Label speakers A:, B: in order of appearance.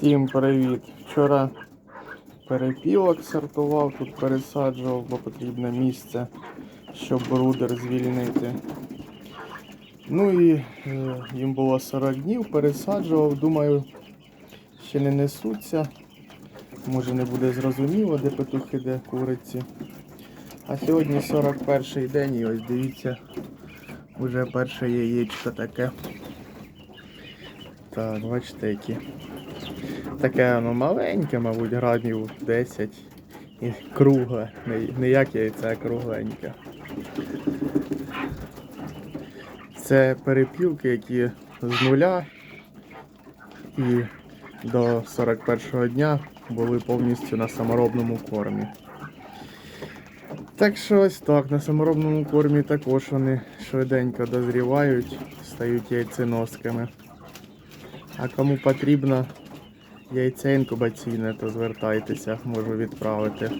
A: Всім привіт! Вчора перепілок сортував, тут пересаджував, бо потрібне місце, щоб брудер звільнити. Ну і е, їм було 40 днів, пересаджував, думаю, ще не несуться. Може не буде зрозуміло, де петухи, де куриці. А сьогодні 41 день і ось дивіться, вже перше яєчко таке. Так, бачите які. Таке воно маленьке, мабуть, грамів 10 і кругле. Не, як яйце, а кругленьке. Це перепілки, які з нуля і до 41 дня були повністю на саморобному кормі. Так що ось так, на саморобному кормі також вони швиденько дозрівають, стають яйценосками. А кому потрібно яйце інкубаційне, то звертайтеся, можу відправити.